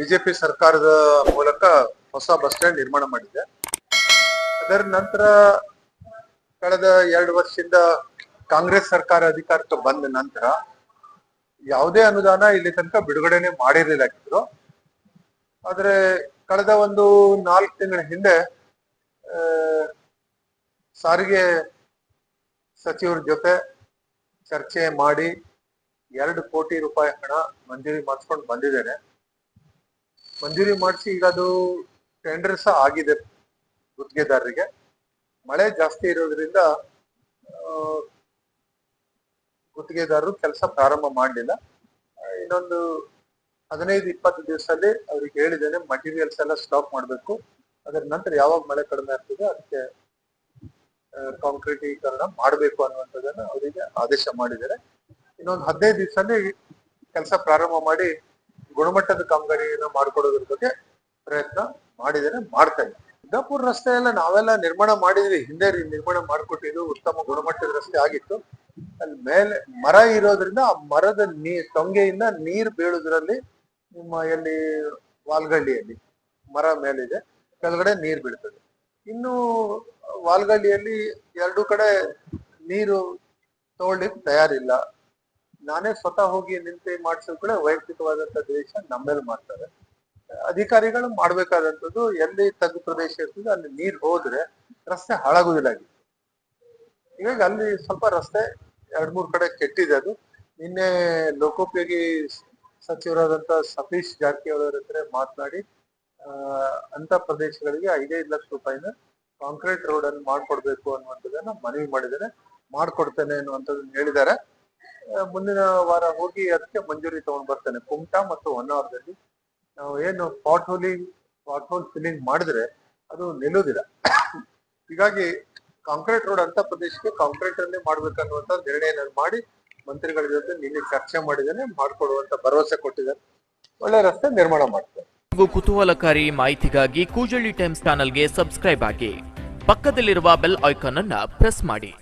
BJP ಸರ್ಕಾರದ ಮೂಲಕ ಹೊಸ ಬಸ್ ಸ್ಟ್ಯಾಂಡ್ ನಿರ್ಮಾಣ ಮಾಡಿದೆ. ಅದರ ನಂತರ ಕಳೆದ ಎರಡು ವರ್ಷದಿಂದ ಕಾಂಗ್ರೆಸ್ ಸರ್ಕಾರ ಅಧಿಕಾರಕ್ಕೆ ಬಂದ ನಂತರ ಯಾವುದೇ ಅನುದಾನ ಇಲ್ಲಿ ತನಕ ಬಿಡುಗಡೆನೆ ಮಾಡಿರ್ಲಿಲ್ಲಾಗಿದ್ರು ಆದ್ರೆ ಕಳೆದ ಒಂದು ನಾಲ್ಕು ತಿಂಗಳ ಹಿಂದೆ ಸಾರಿಗೆ ಸಚಿವರ ಜೊತೆ ಚರ್ಚೆ ಮಾಡಿ ಎರಡು ಕೋಟಿ ರೂಪಾಯಿ ಹಣ ಮಂಜೂರಿ ಮಾಡಿಸ್ಕೊಂಡು ಬಂದಿದ್ದೇನೆ. ಮಂಜೂರಿ ಮಾಡಿಸಿ ಈಗ ಅದು ಟೆಂಡರ್ ಸಹ ಆಗಿದೆ ಗುತ್ತಿಗೆದಾರರಿಗೆ. ಮಳೆ ಜಾಸ್ತಿ ಇರೋದ್ರಿಂದ ಗುತ್ತಿಗೆದಾರರು ಕೆಲಸ ಪ್ರಾರಂಭ ಮಾಡಲಿಲ್ಲ. ಇನ್ನೊಂದು ಹದಿನೈದು, ಇಪ್ಪತ್ತು ದಿವಸದಲ್ಲಿ ಅವ್ರಿಗೆ ಹೇಳಿದ್ದೇನೆ ಮಟೀರಿಯಲ್ಸ್ ಎಲ್ಲ ಸ್ಟಾಕ್ ಮಾಡಬೇಕು. ಅದರ ನಂತರ ಯಾವಾಗ ಮಳೆ ಕಡಿಮೆ ಆಗ್ತದೆ, ಅದಕ್ಕೆ ಕಾಂಕ್ರೀಟೀಕರಣ ಮಾಡಬೇಕು ಅನ್ನುವಂಥದ್ದನ್ನು ಅವರಿಗೆ ಆದೇಶ ಮಾಡಿದ್ದಾರೆ. ಇನ್ನೊಂದು ಹದಿನೈದು ದಿವಸದಲ್ಲಿ ಕೆಲಸ ಪ್ರಾರಂಭ ಮಾಡಿ ಗುಣಮಟ್ಟದ ಕಾಮಗಾರಿಯನ್ನ ಮಾಡ್ಕೊಡೋದ್ರ ಬಗ್ಗೆ ಪ್ರಯತ್ನ ಮಾಡಿದರೆ ಮಾಡ್ತಾ ಇದ್ದೀನಿ. ಸಿದ್ದಾಪುರ ರಸ್ತೆ ಎಲ್ಲ ನಾವೆಲ್ಲ ನಿರ್ಮಾಣ ಮಾಡಿದ್ವಿ. ಹಿಂದೆ ನಿರ್ಮಾಣ ಮಾಡಿಕೊಟ್ಟಿದ್ದು ಉತ್ತಮ ಗುಣಮಟ್ಟದ ರಸ್ತೆ ಆಗಿತ್ತು. ಅಲ್ಲಿ ಮೇಲೆ ಮರ ಇರೋದ್ರಿಂದ ಆ ಮರದ ನೀ ತೊಂಗೆಯಿಂದ ನೀರು ಬೀಳೋದ್ರಲ್ಲಿ ನಿಮ್ಮ ಎಲ್ಲಿ ವಾಲ್ಗಳ್ಳಿಯಲ್ಲಿ ಮರ ಮೇಲಿದೆ. ಕೆಳಗಡೆ ನೀರು ಬೀಳ್ತದೆ. ಇನ್ನು ವಾಲ್ಗಳ್ಳಿಯಲ್ಲಿ ಎರಡು ಕಡೆ ನೀರು ತಗೊಳ್ಳಿಕ್ಕೆ ತಯಾರಿಲ್ಲ. ನಾನೇ ಸ್ವತಃ ಹೋಗಿ ನಿಂತೆ ಮಾಡಿಸೋ ಕೂಡ ವೈಯಕ್ತಿಕವಾದಂತ ದ್ವೇಷ ನಮ್ಮೇಲೆ ಮಾಡ್ತಾರೆ. ಅಧಿಕಾರಿಗಳು ಮಾಡ್ಬೇಕಾದಂಥದ್ದು ಎಲ್ಲಿ ತಗ್ಗು ಪ್ರದೇಶ ಇರ್ತದೆ ಅಲ್ಲಿ ನೀರು ಹೋದ್ರೆ ರಸ್ತೆ ಹಾಳಾಗುದಿಲ್ಲ ಇವಾಗ ಅಲ್ಲಿ ಸ್ವಲ್ಪ ರಸ್ತೆ ಎರಡ್ ಮೂರ್ ಕಡೆ ಕೆಟ್ಟಿದೆ ಅದು. ನಿನ್ನೆ ಲೋಕೋಪಯೋಗಿ ಸಚಿವರಾದಂತ ಸತೀಶ್ ಜಾರಕಿಹೊಳಿ ಅವರ ಹತ್ರ ಮಾತನಾಡಿ ಅಂತ ಪ್ರದೇಶಗಳಿಗೆ ಐದೈದು ಲಕ್ಷ ರೂಪಾಯಿನ ಕಾಂಕ್ರೀಟ್ ರೋಡ್ ಅನ್ನು ಮಾಡ್ಕೊಡ್ಬೇಕು ಅನ್ನುವಂಥದ್ದನ್ನ ಮನವಿ ಮಾಡಿದ್ದಾರೆ. ಮಾಡ್ಕೊಡ್ತೇನೆ ಅನ್ನುವಂಥದ್ದನ್ನ ಹೇಳಿದ್ದಾರೆ. ಮುಂದಿನ ವಾರ ಹೋಗಿ ಅದಕ್ಕೆ ಮಂಜೂರಿ ತಗೊಂಡ್ ಬರ್ತೇನೆ. ಕುಮಟಾ ಮತ್ತು ಹೊನ್ನಾವರದಲ್ಲಿ. ನಾವು ಏನು potholing pothole filling ಮಾಡಿದ್ರೆ ಅದು ನಿಲ್ಲುವುದಿಲ್ಲ. ಹೀಗಾಗಿ ಕಾಂಕ್ರೀಟ್ ರೋಡ್ ಅಂತ ಪ್ರದೇಶಕ್ಕೆ ಕಾಂಕ್ರೀಟ್ ಅನ್ನೇ ಮಾಡ್ಬೇಕನ್ನುವಂತ ನಿರ್ಣಯ ಮಾಡಿ ಮಂತ್ರಿಗಳ ಜೊತೆ ನಿನ್ನೆ ಚರ್ಚೆ ಮಾಡಿದ್ದೇನೆ, ಮಾಡ್ಕೊಡುವಂತ ಭರವಸೆ ಕೊಟ್ಟಿದ್ದಾರೆ. ಒಳ್ಳೆ ರಸ್ತೆ ನಿರ್ಮಾಣ ಮಾಡ್ತಾರೆ ಕುತೂಹಲಕಾರಿ ಮಾಹಿತಿಗಾಗಿ ಕೂಜಳ್ಳಿ ಟೈಮ್ಸ್ ಚಾನಲ್ಗೆ ಸಬ್ಸ್ಕ್ರೈಬ್ ಆಗಿ. ಪಕ್ಕದಲ್ಲಿರುವ ಬೆಲ್ ಐಕಾನ್ ಅನ್ನ ಪ್ರೆಸ್ ಮಾಡಿ.